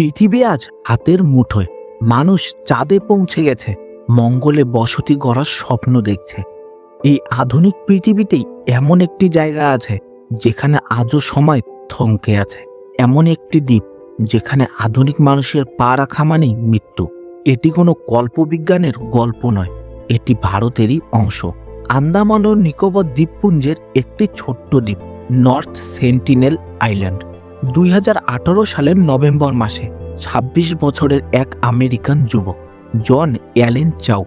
পৃথিবী আজ হাতের মুঠোয়। মানুষ চাঁদে পৌঁছে গেছে, মঙ্গলে বসতি গড়ার স্বপ্ন দেখছে। এই আধুনিক পৃথিবীতেই এমন একটি জায়গা আছে, যেখানে আজও সময় থমকে আছে। এমন একটি দ্বীপ, যেখানে আধুনিক মানুষের পা রাখা মানেই মৃত্যু। এটি কোনো কল্পবিজ্ঞানের গল্প নয়, এটি ভারতেরই অংশ। আন্দামান ও নিকোবর দ্বীপপুঞ্জের একটি ছোট্ট দ্বীপ, নর্থ সেন্টিনেল আইল্যান্ড। দুই হাজার আঠারো সালের নভেম্বর মাসে ২৬ বছরের এক আমেরিকান যুবক, জন অ্যালেন চাউ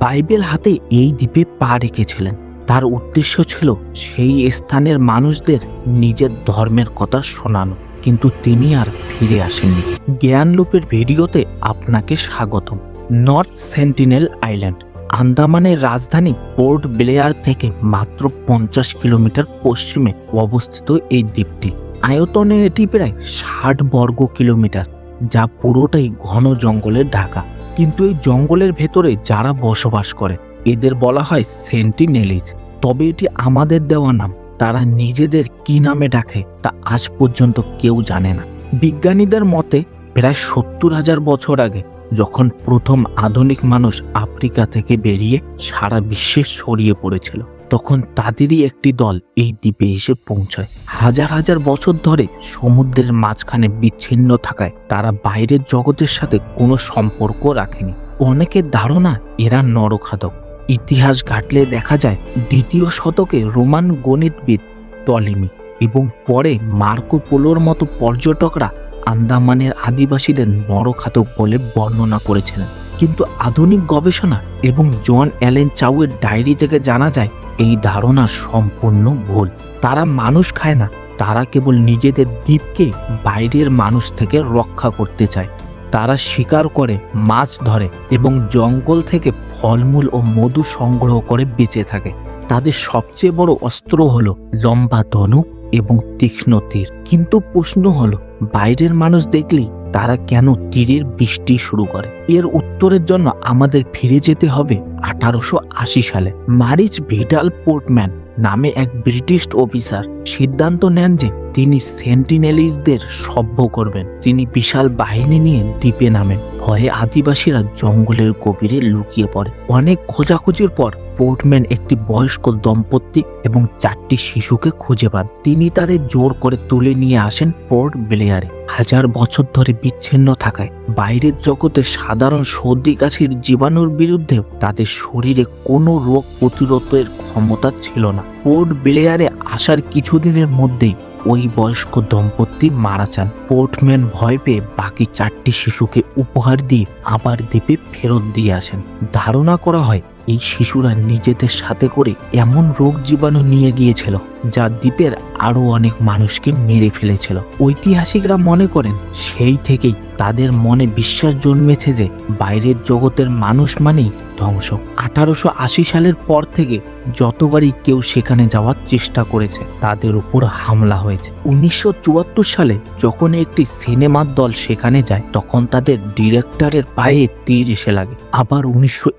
বাইবেল হাতে এই দ্বীপে পা রেখেছিলেন। তার উদ্দেশ্য ছিল সেই স্থানের মানুষদের নিজের ধর্মের কথা শোনানো, কিন্তু তিনি আর ফিরে আসেননি। জ্ঞানলোপের ভিডিওতে আপনাকে স্বাগতম। নর্থ সেন্টিনেল আইল্যান্ড, আন্দামানের রাজধানী পোর্ট ব্লেয়ার থেকে মাত্র পঞ্চাশ কিলোমিটার পশ্চিমে অবস্থিত এই দ্বীপটি। আয়তনে এটি প্রায় ষাট বর্গ কিলোমিটার, যা পুরোটাই ঘন জঙ্গলের ঢাকা। কিন্তু এই জঙ্গলের ভেতরে যারা বসবাস করে, এদের বলা হয় সেন্টিনেলিজ। তবে এটি আমাদের দেওয়া নাম। তারা নিজেদের কি নামে ডাকে, তা আজ পর্যন্ত কেউ জানে না। বিজ্ঞানীদের মতে, প্রায় সত্তর হাজার বছর আগে, যখন প্রথম আধুনিক মানুষ আফ্রিকা থেকে বেরিয়ে সারা বিশ্বে ছড়িয়ে পড়েছিল তখন তাদেরই একটি দল এই দ্বীপে এসে পৌঁছায়। হাজার হাজার বছর ধরে সমুদ্রের মাঝখানে বিচ্ছিন্ন থাকায় তারা বাইরের জগতের সাথে কোনো সম্পর্ক রাখেনি। অনেকের ধারণা এরা নরখাদক। ইতিহাস ঘাটলে দেখা যায় দ্বিতীয় শতকে রোমান গণিতবিদ টলিমি এবং পরে মার্কো পোলোর মতো পর্যটকরা আন্দামানের আদিবাসীদের নরখাতক বলে বর্ণনা করেছিলেন। কিন্তু আধুনিক গবেষণা এবং জন অ্যালেন চাউয়ের ডায়েরি থেকে জানা যায় এই ধারণা সম্পূর্ণ ভুল। তারা মানুষ খায় না। তারা কেবল নিজেদের দ্বীপকে বাইরের মানুষ থেকে রক্ষা করতে চায়। তারা শিকার করে, মাছ ধরে এবং জঙ্গল থেকে ফলমূল ও মধু সংগ্রহ করে বেঁচে থাকে। তাদের সবচেয়ে বড় অস্ত্র হলো লম্বা ধনুক এবং তীক্ষ্ণ তীর। কিন্তু প্রশ্ন হলো, বাইরের মানুষ দেখলেই তারা কেন তীরের বৃষ্টি শুরু করে? এর উত্তরের জন্য আমাদের ফিরে যেতে হবে আঠারোশো আশি সালে। মারিচ ভিডাল পোর্টম্যান নামে এক ব্রিটিশ অফিসার সিদ্ধান্ত নেন যে তিনি সেন্টিনেলিজদের সভ্য করবেন। তিনি বিশাল বাহিনী নিয়ে দ্বীপে নামেন। ভয়ে আদিবাসীরা জঙ্গলের গভীরে লুকিয়ে পড়ে। অনেক খোঁজাখুঁজির পর পোর্টম্যান একটি বয়স্ক দম্পতি এবং চারটি শিশুকে খুঁজে পান। তিনি তাদের জোর করে তুলে নিয়ে আসেন পোর্ট ব্লেয়ারে। হাজার বছর ধরে বিচ্ছিন্ন থাকায় বাইরের জগতে সাধারণ সর্দি কাশির জীবাণুর বিরুদ্ধেও তাদের শরীরে কোনো রোগ প্রতিরোধের ক্ষমতা ছিল না। পোর্ট ব্লেয়ারে আসার কিছুদিনের মধ্যেই ওই বয়স্ক দম্পতি মারা যান। পোর্টম্যান ভয় পেয়ে বাকি চারটি শিশুকে উপহার দিয়ে আবার দ্বীপে ফেরত দিয়ে আসেন। ধারণা করা হয় এই শিশুরা নিজেদের সাথে করে এমন রোগ জীবাণু নিয়ে গিয়েছিল। যা দ্বীপের আরও অনেক মানুষকে মেরে ফেলেছিল। ঐতিহাসিকরা মনে করেন সেই থেকেই তাদের মনে বিশ্বাস জন্মেছে যে বাইরের জগতের মানুষ মানেই ধ্বংস। আঠারোশো আশি সালের পর থেকে যতবারই কেউ সেখানে যাওয়ার চেষ্টা করেছে, তাদের উপর হামলা হয়েছে। উনিশশো চুয়াত্তর সালে যখন একটি সিনেমার দল সেখানে যায়, তখন তাদের ডিরেক্টরের পায়ে তীর এসে লাগে। আবার উনিশশো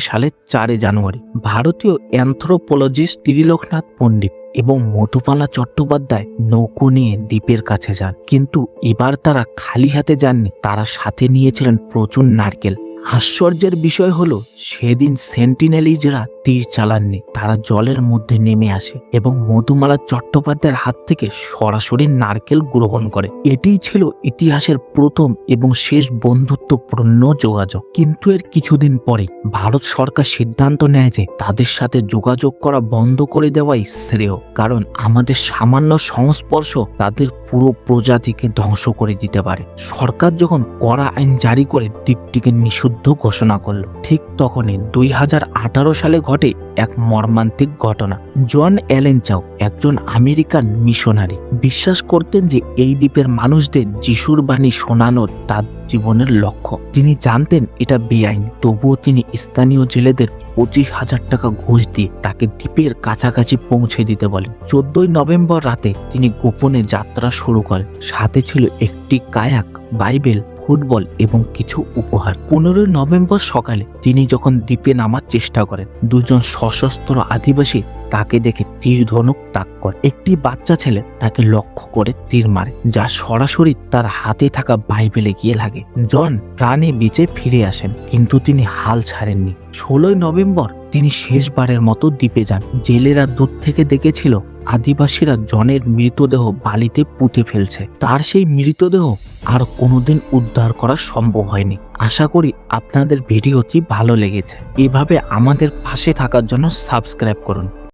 সালের চারে জানুয়ারি, ভারতীয় অ্যান্থ্রোপোলজিস্ট ত্রিলোকনাথ পণ্ডিত এবং মধুপালা চট্টোপাধ্যায় নৌকো নিয়ে দ্বীপের কাছে যান। কিন্তু এবার তারা খালি হাতে যাননি, তারা সাথে নিয়েছিলেন প্রচুর নারকেল। আশ্চর্যের বিষয় হলো, সেদিন সেন্টিনেলিজরা তীর চালাননি, তারা জলের মধ্যে নেমে আসে এবং মধুমালা চট্টোপাধ্যায়ের হাত থেকে সরাসরি নারকেল গ্রহণ করে। এটিই ছিল ইতিহাসের প্রথম এবং শেষ বন্ধুত্বপূর্ণ যোগাযোগ। কিন্তু এর কিছুদিন পরে ভারত সরকার সিদ্ধান্ত নেয় যে তাদের সাথে যোগাযোগ করা বন্ধ করে দেওয়াই শ্রেয়, কারণ আমাদের সামান্য সংস্পর্শ তাদের পুরো প্রজাতিকে ধ্বংস করে দিতে পারে। সরকার যখন কড়া আইন জারি করে দ্বীপটিকে নিষিদ্ধ ঘোষণা করল। ঠিক তখনই দুই হাজার আঠারো সালে ঘটে এক মর্মান্তিক ঘটনা। জন অ্যালেন চাও একজন আমেরিকান মিশনারি। বিশ্বাস করতেন যে এই দ্বীপের মানুষদের যিশুর বাণী শোনানোর তার জীবনের লক্ষ্য। তিনি জানতেন এটা বেআইন। তবুও তিনি স্থানীয় জেলেদের পঁচিশ হাজার টাকা ঘুষ দিয়ে তাকে দ্বীপের কাছাকাছি পৌঁছে দিতে বলেন। চোদ্দই নভেম্বর রাতে তিনি গোপনে যাত্রা শুরু করেন। সাথে ছিল একটি কায়াক বাইবেল ফুটবল এবং কিছু উপহার। পনেরোই নভেম্বর সকালে তিনি যখন দ্বীপে নামার চেষ্টা করেন, দুজন সশস্ত্র আদিবাসী তাকে দেখে তীর ধনুক তাক করে। একটি বাচ্চা ছেলে তাকে লক্ষ্য করে তীর মারে, যা সরাসরি তার হাতে থাকা বাইবেলে গিয়ে লাগে। জন প্রাণে বেঁচে ফিরে আসেন, কিন্তু তিনি হাল ছাড়েননি। ষোলোই নভেম্বর তিনি শেষবারের মতো দ্বীপে যান। জেলেরা দূর থেকে দেখেছিল আদিবাসীরা জনের মৃতদেহ বালিতে পুঁতে ফেলছে। তার সেই মৃতদেহ আর কোনোদিন উদ্ধার করা সম্ভব হয়নি। আশা করি আপনাদের ভিডিওটি ভালো লেগেছে। এভাবে আমাদের পাশে থাকার জন্য সাবস্ক্রাইব করুন।